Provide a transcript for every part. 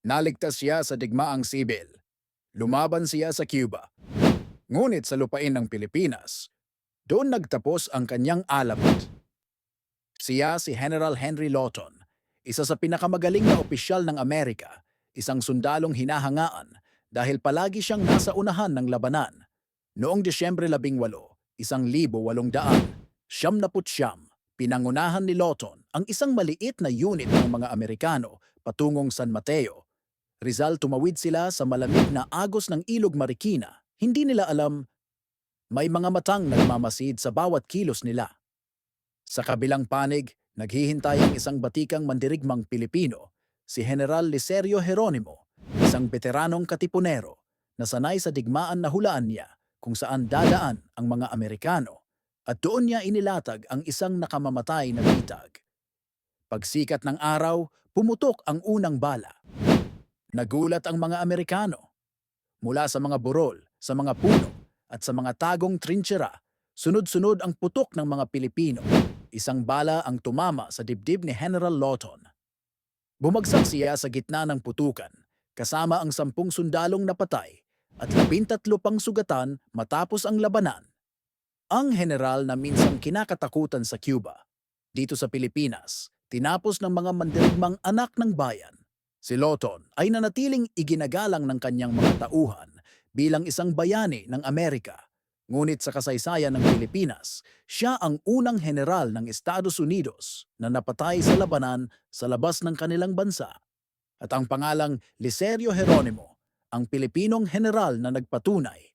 Naligtas siya sa digmaang sibil. Lumaban siya sa Cuba. Ngunit sa lupain ng Pilipinas, doon nagtapos ang kanyang alamat. Siya si General Henry Lawton, isa sa pinakamagaling na opisyal ng Amerika, isang sundalong hinahangaan dahil palagi siyang nasa unahan ng labanan. Noong Disyembre 18, isang libo walong daan, siyam naput siyam, pinangunahan ni Lawton ang isang maliit na unit ng mga Amerikano patungong San Mateo. Rizal tumawid sila sa malamig na agos ng Ilog Marikina. Hindi nila alam, may mga matang nagmamasid sa bawat kilos nila. Sa kabilang panig, naghihintay ang isang batikang mandirigmang Pilipino, si General Licerio Jeronimo, isang veteranong katipunero na sanay sa digmaan na hulaan niya kung saan dadaan ang mga Amerikano at doon niya inilatag ang isang nakamamatay na bitag. Pagsikat ng araw, pumutok ang unang bala. Nagulat ang mga Amerikano. Mula sa mga burol, sa mga puno, at sa mga tagong trinchera, sunod-sunod ang putok ng mga Pilipino. Isang bala ang tumama sa dibdib ni General Lawton. Bumagsak siya sa gitna ng putukan, kasama ang sampung sundalong napatay at labintatlo pang sugatan matapos ang labanan. Ang general na minsang kinakatakutan sa Cuba, dito sa Pilipinas, tinapos ng mga mandirigmang anak ng bayan. Si Lawton ay nanatiling iginagalang ng kanyang mga tauhan bilang isang bayani ng Amerika. Ngunit sa kasaysayan ng Pilipinas, siya ang unang general ng Estados Unidos na napatay sa labanan sa labas ng kanilang bansa. At ang pangalang Licerio Jeronimo, ang Pilipinong general na nagpatunay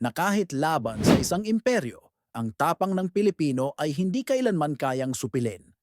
na kahit laban sa isang imperyo, ang tapang ng Pilipino ay hindi kailanman kayang supilin.